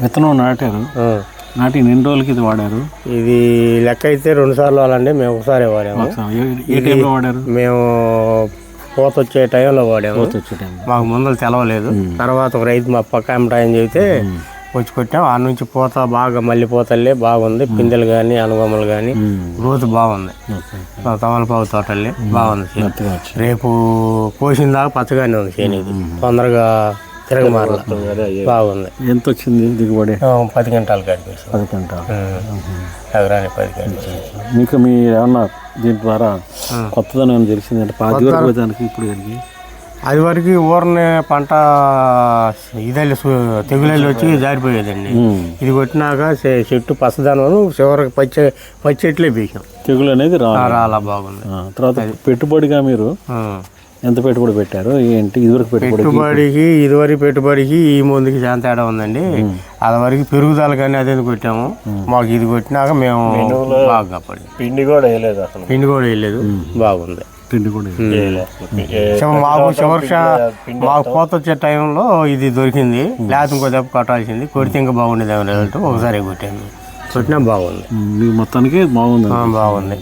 విత్తనం నాటారు. నాటి ఎన్ని రోజులకి ఇది వాడారు? ఇది లెక్క అయితే రెండు సార్లు వాళ్ళండి మేము ఒకసారి వాడాము. ఏ- టైంలో వాడారు? మేము పూత వచ్చే టైంలో వాడాము. వచ్చే మాకు ముందలు తెలవలేదు. తర్వాత ఒక రైతు మా పక్క అమ్మటాయని చెబితే వచ్చి కొట్టాం. ఆ నుంచి పూత బాగా మళ్ళీ పూతల్లే బాగుంది. పిందెలు కానీ అనుగమలు కానీ గ్రోత్ బాగుంది. తమలపాకు తోటల్లే బాగుంది. రేపు కోసిన దాకా పచ్చగానే ఉంది చేను ఇది తొందరగా తిరగమారల. బాగుంది. ఎంత వచ్చింది దిగుబడి పది గంటలు కనిపిస్తుంది పది గంటలు ఎకరానికి పది గంటలు మీకు మీ ఏమన్నా దీని ద్వారా కొత్తదనం ఏమైనా తెలిసిందంటే పాతి వరకు దానికి ఇప్పుడు దానికి? అది వరకు ఊరనే పంట ఇదల్లి తెగులల్లి వచ్చి జారిపోయేదండి. ఇది కొట్టినాక చెట్టు పచ్చదనం చివరికి పచ్చి పచ్చి చెట్లే బీసాం తెగులు అనేది రా చాలా బాగుంది. తర్వాత పెట్టుబడిగా మీరు. ఎంత పెట్టుబడి పెట్టారు? ఏంటి? ఇదివరకు పెట్టుబడి పెట్టుబడికి ఇదివరకు పెట్టుబడికి ఈ ముందుకి చాలా తేడా ఉందండి. అది వరకు పెరుగుదల కానీ అదే కొట్టాము మాకు ఇది కొట్టినాక మేము బాగా పిండి కూడా వేయలేదు అసలు. పిండి కూడా వేయలేదు. బాగుంది. పిండి కూడా మాకు చివరి మాకు పోత వచ్చే టైంలో ఇది దొరికింది. లేకపోతే ఇంకో దెబ్బ కొట్టాల్సింది. కొడితే ఇంకా బాగుండేది ఏమో లేదంటే ఒకసారి కొట్టాను. కొట్టినా బాగుంది. మొత్తానికి బాగుంది. ఆ, బాగుంది.